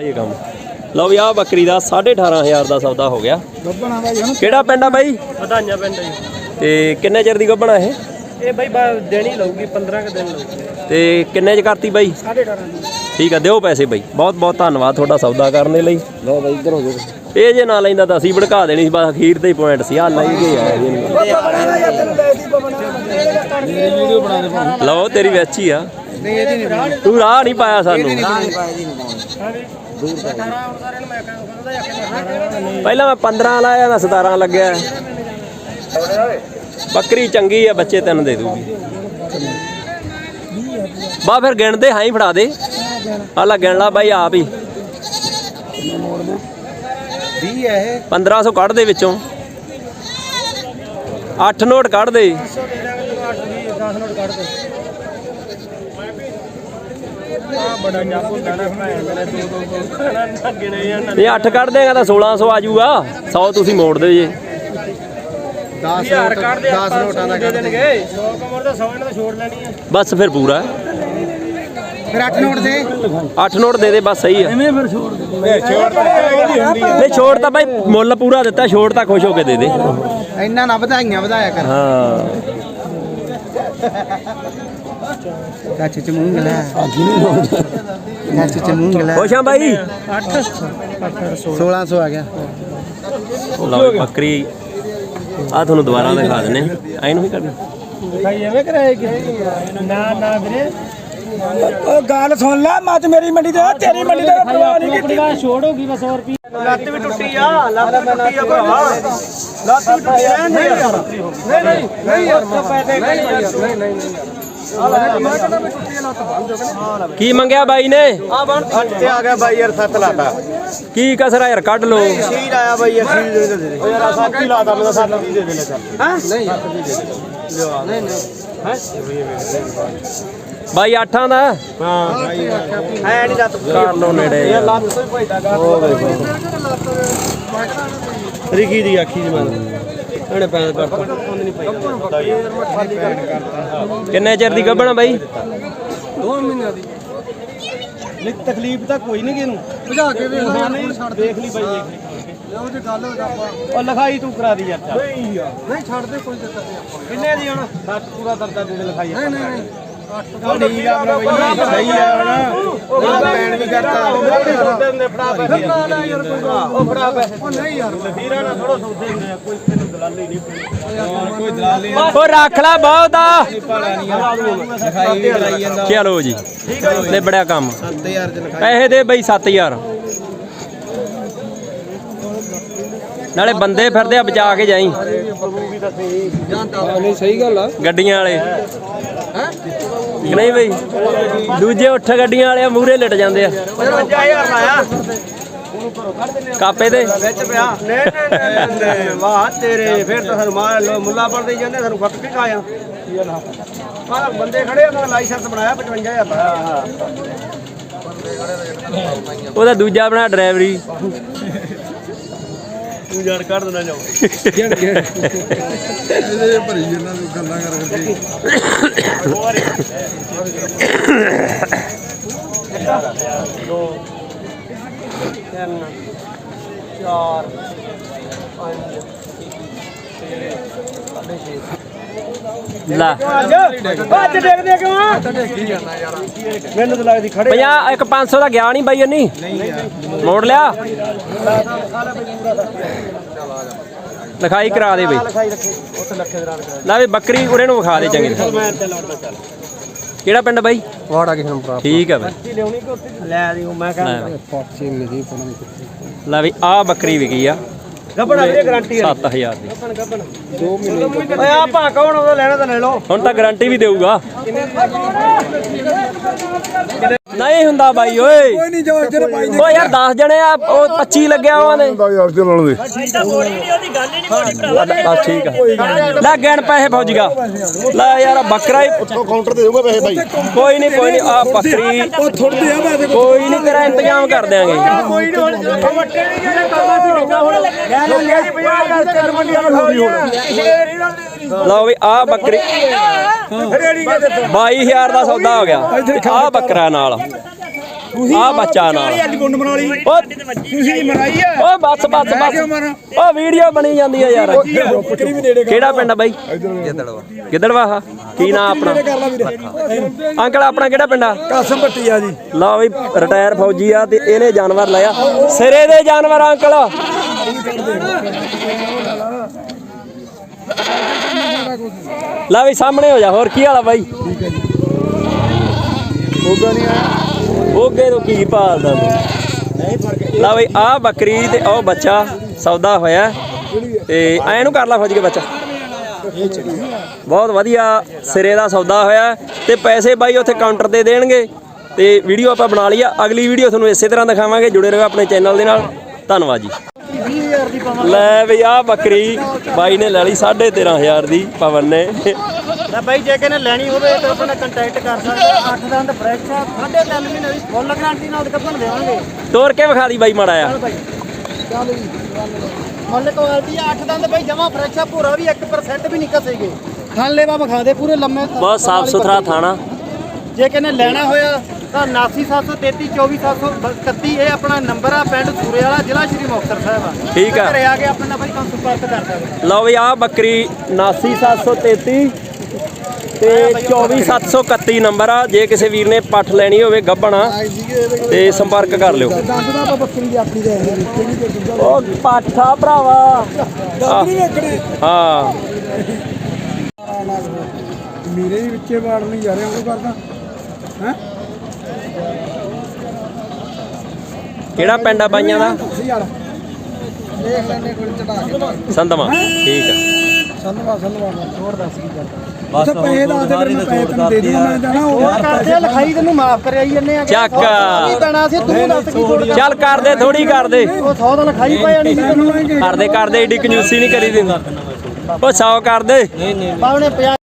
ਇਹ ਕੰਮ। ਲਓ ਵੀ ਆਹ ਬੱਕਰੀ ਦਾ 18500 ਦਾ ਸੌਦਾ ਹੋ ਗਿਆ। ਗੱਬਣਾ ਬਾਈ ਹੁਣ ਕਿਹੜਾ ਪਿੰਡ ਆ ਬਾਈ? ਵਧਾਈਆਂ ਪਿੰਡ ਜੀ। ਤੇ ਕਿੰਨੇ ਚਿਰ ਦੀ ਗੱਭਣਾ ਇਹ? ਇਹ ਬਾਈ ਬਾ ਦੇਣੀ ਲਊਗੀ 15 ਕੁ ਦਿਨ ਲਊਗੀ। ਤੇ ਕਿੰਨੇ ਚ ਕਰਤੀ ਬਾਈ? 18.5 ਦੀ। ਠੀਕ ਆ ਦਿਓ ਪੈਸੇ ਬਾਈ। ਬਹੁਤ ਬਹੁਤ ਧੰਨਵਾਦ ਤੁਹਾਡਾ ਸੌਦਾ ਕਰਨ ਦੇ ਲਈ। ਲੋ ਬਾਈ ਇੱਧਰ ਹੋ ਜਾਓ। ਇਹ ਜੇ ਨਾ ਲੈਂਦਾ ਤਾਂ ਅਸੀਂ ਭੜਕਾ ਦੇਣੀ ਸੀ ਬਸ ਅਖੀਰ ਤੇ ਹੀ ਪੁਆਇੰਟ ਸੀ। ਆ ਲਈ ਗਏ ਆ ਵੀਡੀਓ ਬਣਾ ਦੇ ਲਓ ਤੇਰੀ ਵਿੱਚ ਆ। ਨਹੀਂ ਇਹਦੀ ਨਹੀਂ ਤੂੰ ਰਾਹ ਨਹੀਂ ਪਾਇਆ ਸਾਨੂੰ ਪਹਿਲਾਂ ਮੈਂ 15 ਲਾਇਆ ਨਾ 17 ਲੱਗਿਆ। ਬੱਕਰੀ ਚੰਗੀ ਆ, ਬੱਚੇ ਤੈਨੂੰ ਦੇ ਦੂਗੀ। ਬਾ, ਫਿਰ ਗਿਣਦੇ ਹਾਂ ਹੀ ਫੜਾ ਦੇ। ਆ ਲੈ ਗਿਣ ਲਾ ਬਾਈ, ਆਪ ਹੀ। 20 ਹੈ ਇਹ 1500 ਕੱਢ ਦੇ ਵਿੱਚੋਂ। 8 ਨੋਟ ਕੱਢ ਦੇ 10 ਨੋਟ ਕੱਢ ਦੇ। ਬੜਾ ਜਾਪੂ ਮੇਰਾ ਦੋ ਦੋ ਨਾ ਗਿਣੇ ਜਾਂਦਾ ਇਹ 8 ਕੱਢ ਦੇਗਾ ਤਾਂ 1600 ਆ ਜਾਊਗਾ। 100 ਤੁਸੀਂ ਮੋੜ ਦਿਓ ਜੇ। 10 ਯਾਰ ਕੱਢ ਦੇ 10 ਨੋਟਾਂ ਦਾ ਦੇ ਕੱਢ ਦੇ ਦੇਣਗੇ 100 ਕਮਰ ਦਾ 100 ਇਹਨਾਂ ਦਾ ਛੋੜ ਲੈਣੀ ਆ ਬਸ ਫਿਰ ਪੂਰਾ। ਫਿਰ 8 ਨੋਟ ਦੇ। 8 ਨੋਟ ਦੇ ਦੇ ਬਸ ਸਹੀ ਆ। ਐਵੇਂ ਫਿਰ ਛੋੜ ਦੇ ਛੋੜ ਤਾਂ ਇਹਦੀ ਹੁੰਦੀ ਆ ਨਹੀਂ ਛੋੜ ਤਾਂ ਬਾਈ ਮੁੱਲ ਪੂਰਾ ਦਿੱਤਾ ਛੋੜ ਤਾਂ ਖੁਸ਼ ਹੋ ਕੇ ਦੇ ਦੇ। ਇੰਨਾ ਨਾ ਵਧਾਈਆਂ ਵਧਾਇਆ ਕਰ। ਹਾਂ। ਕੱਚ ਚ ਮੂੰਹ ਗਲਾ ਕੱਚ ਚ ਮੂੰਹ ਗਲਾ ਖੁਸ਼ ਆ ਬਾਈ? 8 1600 ਆ ਗਿਆ। ਲਓ ਬੱਕਰੀ। ਆ ਤੁਹਾਨੂੰ ਦੁਬਾਰਾ ਦਿਖਾ ਦਿੰਨੇ ਆ ਇਹਨੂੰ ਵੀ ਕਰ ਭਾਈ ਐਵੇਂ ਕਰਾਏਗੀ ਨਾ ਨਾ ਵੀਰੇ। ਉਹ ਗੱਲ ਸੁਣ ਲੈ ਮੱਝ ਮੇਰੀ ਮੰਡੀ ਤੇ ਤੇਰੀ ਮੰਡੀ ਤੇ ਪਰਵਾਹ ਨਹੀਂ ਕੀਤੀ। ਛੋੜ ਹੋਗੀ ਬਸ 100 ਰੁਪਏ ਲੱਤ ਵੀ ਟੁੱਟੀ ਆ ਲੱਤ ਵੀ ਟੁੱਟੀ ਆ ਭਰਾਵਾ। ਲੱਤ ਵੀ ਟੁੱਟੀ ਰਹਿਣ ਦੇ ਯਾਰ। ਨਹੀਂ ਨਹੀਂ ਨਹੀਂ ਯਾਰ। ਪੈਸੇ ਨਹੀਂ ਨਹੀਂ ਕੀ ਮੰਗਿਆ ਬਾਈ ਨੇ? ਆ ਬਣ ਤੇ ਆ ਗਿਆ ਬਾਈ ਯਾਰ ਸੱਤ ਲਾਤਾ। ਕੀ ਕਸਰਾ ਯਾਰ ਕੱਢ ਲੋ ਸੀਰ ਆਇਆ ਬਾਈ ਯਾਰ ਸੀਰ ਦੇ ਦੇ ਓ ਯਾਰ ਸੱਤ ਹੀ ਲਾਤਾ ਮੈਂ ਸੱਤ ਦੀ ਦੇ ਦੇ ਲੈ ਚੱਲ। ਹਾਂ? ਨਹੀਂ ਨਹੀਂ ਨਹੀਂ। ਬਾਈ ਆਠਾਂ ਦਾ? ਹਾਂ ਐ ਨਹੀਂ ਲੱਤ ਕਰ ਲੋ ਨੇੜੇ। ਯਾਰ ਲੱਤ ਤੋਂ ਹੀ ਭਜਦਾ ਗਾ। ਰਿਕੀ ਦੀ ਆਖੀ ਇਹਨੇ ਪੈਨ ਕਰਤਾ ਕਿੰਨੇ ਚਿਰ ਦੀ ਗੱਭਣਾ ਬਾਈ? ਦੋ ਮਹੀਨਿਆਂ ਦੀ। ਨਹੀਂ ਤਕਲੀਫ ਤਾਂ ਕੋਈ ਨਹੀਂ ਕਿਨੂੰ ਭਜਾ ਕੇ ਵੇਖ ਨਹੀਂ ਦੇਖ ਲਈ ਬਾਈ ਦੇਖ ਲਈ। ਉਹ ਜੇ ਗੱਲ ਹੋ ਆਪਾਂ। ਉਹ ਲਿਖਾਈ ਤੂੰ ਕਰਾ ਦੀ ਯਾਰ ਚੱਲ। ਨਹੀਂ ਯਾਰ। ਨਹੀਂ ਛੱਡ ਦੇ ਕੋਈ ਦਿੱਕਤ ਨਹੀਂ ਆਪਾਂ। ਕਿੰਨੇ ਦੀ ਹੁਣ? ਸੱਤ ਪੂਰਾ ਦਰਦਾ ਦੇ ਦੇ ਲਿਖਾਈ ਨਹੀਂ ਨਹੀਂ ਨਹੀਂ। ਉਹ ਠੀਕ ਆ ਬਣਾ ਬਈ ਸਹੀ ਆ ਹੁਣ ਉਹ ਪੈਣ ਵੀ ਕਰਤਾ ਸੌਦੇ ਹੁੰਦੇ ਫੜਾ ਪੈਸੇ ਉਹ ਫੜਾ ਪੈਸੇ ਉਹ ਨਹੀਂ ਯਾਰ ਲਖੀਰਾਂ ਨਾਲ ਥੋੜਾ ਸੌਦੇ ਹੁੰਦੇ ਆ ਕੋਈ ਤੈਨੂੰ ਦਲਾਲੀ ਨਹੀਂ ਪਈ ਕੋਈ ਦਲਾਲੀ ਓ ਰੱਖ ਲੈ ਬਹੁਤ ਆ। ਲਿਖਾਈ ਕਰਾਈ ਜਾਂਦਾ ਚਲੋ ਜੀ। ਨੇ ਬੜਿਆ ਕੰਮ। 7000 ਚ ਲਿਖਾਈ ਪੈਸੇ ਦੇ ਬਈ 7000 ਨਾਲੇ ਬੰਦੇ ਫਿਰਦੇ ਆ ਬਚਾ ਕੇ ਜਾਈ। ਨਹੀਂ ਸਹੀ ਗੱਲ ਆ। ਗੱਡੀਆਂ ਵਾਲੇ। ਨਹੀਂ ਬਈ? ਦੂਜੇ ਉੱਠ ਗੱਡੀਆਂ ਵਾਲੇ ਮੂਹਰੇ ਲਿਟ ਜਾਂਦੇ ਆ। 55000 ਲਾਇਆ ਕਾਪੇ ਤੇ? ਵਿੱਚ ਪਿਆ। ਨਹੀਂ ਨਹੀਂ ਨਹੀਂ ਵਾਹ ਤੇਰੇ ਫਿਰ ਤਾਂ ਸਾਨੂੰ ਮਾਰ ਲੋ ਮੁੱਲਾ ਪੜਦੇ ਜਾਂਦੇ ਸਾਨੂੰ ਫੱਟ ਕੇ ਖਾਇਆ। ਪਰ ਬੰਦੇ ਖੜੇ ਉਹਨਾਂ ਦਾ ਲਾਇਸੈਂਸ ਬਣਾਇਆ 55000 ਦਾ। ਉਹਦਾ ਦੂਜਾ ਬਣਾ ਡਰਾਈਵਰੀ। ਤੂੰ ਯਾਰ ਕੱਢ ਦੇਣਾ ਜਾਓ। ਇਹਦੇ ਭਰੀ ਇਹਨਾਂ ਨੂੰ ਗੱਲਾਂ ਕਰ ਕਰਕੇ ਦੋ ਤਿੰਨ ਚਾਰ ਪੰਜ ਲੈ। ਅੱਜ ਦੇਖਦੇ ਕਿਉਂ ਮੈਨੂੰ ਤਾਂ ਲੱਗਦੀ ਖੜੇ 50 ਇੱਕ 500 ਦਾ ਗਿਆ ਨਹੀਂ ਬਾਈ ਇੰਨੀ। ਮੋੜ ਲਿਆ। ਲਿਖਾਈ ਕਰਾ ਦੇ ਬਈ। ਲਿਖਾਈ ਰੱਖੀ ਉੱਥੇ ਲੱਖੇ ਦੇ ਨਾਲ ਕਰਾ ਲੈ ਵੀ ਬੱਕਰੀ ਉਰੇ ਨੂੰ ਵਿਖਾ ਦੇ ਚੰਗੀ ਕਿਹੜਾ ਪਿੰਡ ਬਾਈ? ਵਾੜਾ ਕਿਸੇ ਨੂੰ ਪ੍ਰਾਪਤ। ਠੀਕ ਆ ਬਈ। ਲੈ ਦਿਓ ਮੈਂ ਕਹਿੰਦਾ। ਲੈ ਵੀ ਆ ਬੱਕਰੀ ਵਿਕੀ ਆ। ਗੱਬੜ ਵੀਰੇ ਗਾਰੰਟੀ ਹੈ 7000 ਦੀ। ਗੱਬਣ ਗੱਬਣ। ਓਏ ਆ ਭਾ ਕੌਣ ਉਹਦਾ ਲੈਣਾ ਤਾਂ ਲੈ ਲਓ। ਹੁਣ ਤਾਂ ਗਾਰੰਟੀ ਵੀ ਦੇਊਗਾ। ਨਹੀਂ ਹੁੰਦਾ ਬਾਈ ਓਏ। ਕੋਈ ਨਹੀਂ ਜੋ ਜਰ ਬਾਈ ਓ ਯਾਰ 10 ਜਣੇ ਆ ਉਹ 25 ਲੱਗਿਆ ਉਹਨਾਂ ਨੇ ਯਾਰ ਚੱਲਣ ਦੇ ਬਸ ਠੀਕ ਆ। ਲੈ ਗਿਣ ਪੈਸੇ ਫੌਜੀਗਾ ਲੈ ਯਾਰ ਬੱਕਰਾ ਹੀ ਉੱਥੋਂ ਕਾਊਂਟਰ ਤੇ ਦੇਊਗਾ ਪੈਸੇ ਭਾਈ। ਕੋਈ ਨਹੀਂ ਕੋਈ ਨਹੀਂ ਆ ਬੱਕਰੀ ਉਹ ਥੋੜਦੇ ਆ ਮੈਂ ਕੋਈ ਨਹੀਂ ਤੇਰਾ ਇੰਤਜ਼ਾਮ ਕਰ ਦਿਆਂਗੇ। ਕੋਈ ਨਹੀਂ ਹੁਣ ਵੱਟੇ ਨਹੀਂ ਜਿਹੜੇ ਕਰਨਾ ਸੀ ਡਿੱਗਾ ਹੁਣ। ਲੈ ਜੀ 50000 ਤਿੰਨ ਮੰਡੀਆਂ ਵਿਖਾਉਣੀਆਂ ਲਓ ਵੀ ਆ ਬੱਕਰੀ। 22000 ਦਾ ਸੌਦਾ ਹੋ ਗਿਆ। ਆ ਬੱਕਰਾ ਨਾਲ। ਆ ਬੱਚਾ ਨਾਲ। ਓ ਤੁਸੀਂ ਮਰਾਈ ਆ? ਓ ਬੱਸ ਬੱਸ ਬੱਸ। ਓ ਵੀਡੀਓ ਬਣੀ ਜਾਂਦੀ ਆ ਯਾਰ। ਕਿਹੜਾ ਪਿੰਡ ਆ ਬਾਈ? ਗਿੱਦੜਵਾ। ਹਾ। ਕੀ ਨਾਂ ਆਪਣਾ? ਅੰਕਲ ਆਪਣਾ ਕਿਹੜਾ ਪਿੰਡ ਆ? ਕਾਸਮ ਪੱਟੀ ਆ ਜੀ। ਲਓ ਵੀ ਰਿਟਾਇਰ ਫੌਜੀ ਆ ਤੇ ਇਹਨੇ ਜਾਨਵਰ ਲਿਆ ਸਿਰੇ ਦੇ ਜਾਨਵਰ ਅੰਕਲ। ਲੈ ਵੀ ਸਾਹਮਣੇ ਹੋ ਜਾ, ਹੋਰ ਕੀ ਹਾਲਾ ਬਾਈ? ਉਹਗੇ ਤੋਂ ਕੀ ਭਾਲਦਾ ਤੂੰ? ਲੈ ਬਈ ਆ ਬੱਕਰੀ ਤੇ ਉਹ ਬੱਚਾ ਸੌਦਾ ਹੋਇਆ। ਤੇ ਐ ਨੂੰ ਕਰ ਲਾ ਫੌਜ ਕੇ ਬੱਚਾ। ਬਹੁਤ ਵਧੀਆ ਸਿਰੇ ਦਾ ਸੌਦਾ ਹੋਇਆ ਤੇ ਪੈਸੇ ਬਾਈ ਉੱਥੇ ਕਾਊਂਟਰ ਤੇ ਦੇਣਗੇ। ਤੇ ਵੀਡੀਓ ਆਪਾਂ ਬਣਾ ਲਈ ਆ ਅਗਲੀ ਵੀਡੀਓ ਤੁਹਾਨੂੰ ਇਸੇ ਤਰ੍ਹਾਂ ਦਿਖਾਵਾਂਗੇ। ਜੁੜੇ ਰਹੋ ਆਪਣੇ ਚੈਨਲ ਦੇ ਨਾਲ। ਧੰਨਵਾਦ ਜੀ। ਲੈ ਬਈ ਆ ਬੱਕਰੀ ਬਾਈ ਨੇ ਲੈ ਲਈ 13500 ਦੀ ਪਵਨ ਨੇ। ਲੈ ਬਾਈ ਜੇ ਕਿਨੇ ਲੈਣੀ ਹੋਵੇ ਤਾਂ ਆਪਣੇ ਕੰਟੈਕਟ ਕਰ ਸਕਦੇ 8 ਦੰਦ ਫਰੈਸ਼ ਆ 3.5 ਮਹੀਨੇ ਦੀ ਫੁੱਲ ਗਾਰੰਟੀ ਨਾਲ ਕੱਪਣ ਦੇਵਾਂਗੇ। ਤੋਰ ਕੇ ਵਿਖਾ ਦੀ ਬਾਈ ਮਾੜਾ ਆ ਮੁੱਲ ਕੁਆਲਿਟੀ ਆ 8 ਦੰਦ ਬਾਈ ਜਮਾ ਫਰੈਸ਼ ਆ ਪੂਰਾ ਵੀ 1% ਵੀ ਨਹੀਂ ਕਸੇਗੇ। ਖਾਣ ਲੈਵਾ ਵਿਖਾ ਦੇ ਪੂਰੇ ਲੰਮੇ ਬਹੁਤ ਸਾਫ਼ ਸੁਥਰਾ ਥਾਣਾ। ਜੇ ਕਿਨੇ ਲੈਣਾ ਹੋਇਆ ਤਾਂ 89733 24731 ਇਹ ਆਪਣਾ ਨੰਬਰ ਆ ਪਿੰਡ ਸੂਰੇ ਵਾਲਾ ਜ਼ਿਲ੍ਹਾ ਸ਼੍ਰੀ ਮੁਕਤਸਰ ਸਾਹਿਬ ਆ। ਠੀਕ ਆ। ਘਰੇ ਆ ਕੇ ਆਪਣੇ ਬਾਈ ਤੁਹਾਨੂੰ ਸੰਪਰਕ ਕਰ ਸਕਦੇ ਲਓ ਵੀ ਆ ਬੱਕਰੀ 89733 ਤੇ 24731 ਨੰਬਰ ਆ। ਜੇ ਕਿਸੇ ਵੀਰ ਨੇ ਪੱਠ ਲੈਣੀ ਹੋਵੇ ਗੱਬਣਾ ਤੇ ਸੰਪਰਕ ਕਰ ਲਿਓ। ਉਹ ਪਾਠਾ ਭਰਾਵਾ। ਹਾਂ। ਮੇਰੇ ਵੀ ਵਿੱਚੇ ਵਾੜ ਨਹੀਂ ਜਾ ਰਿਹਾ ਉਹ ਕਰਦਾ। ਹੈ? ਕਿਹੜਾ ਪਿੰਡ ਆ ਬਾਈਆਂ ਦਾ? ਦੇਖ ਲੈਣੇ ਕੋਲ ਚੜਾ ਕੇ ਸੰਧਮਾ ਠੀਕ ਆ। ਸੰਧਵਾ ਸੰਧਵਾ ਹੋਰ ਦੱਸ ਕੀ ਕਰਦਾ? ਬਸ ਪੈਸੇ ਦਾ ਦੇ ਮੈਂ ਪੈਸੇ ਤੈਨੂੰ ਦੇ ਦੂੰਗਾ ਮੈਂ ਜਾਣਾ ਉਹ ਕਰਦੇ ਆ, ਲਿਖਾਈ ਤੈਨੂੰ ਮਾਫ ਕਰਿਆ ਹੀ ਜੰਨੇ ਆ। ਚੱਕ। ਕੀ ਪੈਣਾ ਸੀ? ਤੂੰ ਦੱਸ ਕੀ ਤੋੜ ਚੱਲ ਕਰਦੇ ਥੋੜੀ ਕਰਦੇ ਉਹ 100 ਦਾ ਲਿਖਾਈ ਪੈ ਜਾਣੀ ਸੀ ਤੈਨੂੰ। ਕਰਦੇ ਕਰਦੇ ਏਡੀ ਕੰਜੂਸੀ ਨਹੀਂ ਕਰੀ ਦੀ ਉਹ 100 ਕਰਦੇ ਬਾਵਣੇ 50